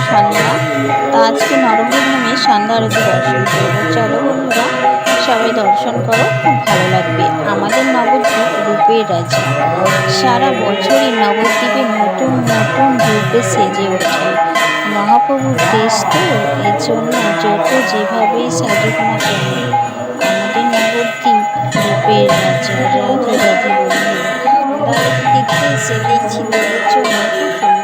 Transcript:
সন্ধ্যা তা আজকে নরমধামে সন্ধ্যা আরতি দর্শন করব। চলো বন্ধুরা, সবাই দর্শন করো, খুব ভালো লাগবে। আমাদের নবদ্বীপ রূপের রাজা। সারা বছরই নবদ্বীপে নতুন নতুন রূপে সেজে ওঠে। মহাপ্রভুর দেশ তো, এর জন্য যত যেভাবেই সাজুক না কেন আমাদের নবদ্বীপ রূপের রাজা রাধে রাধে আমরা দেখতে এসে দেখছি জন্য খুব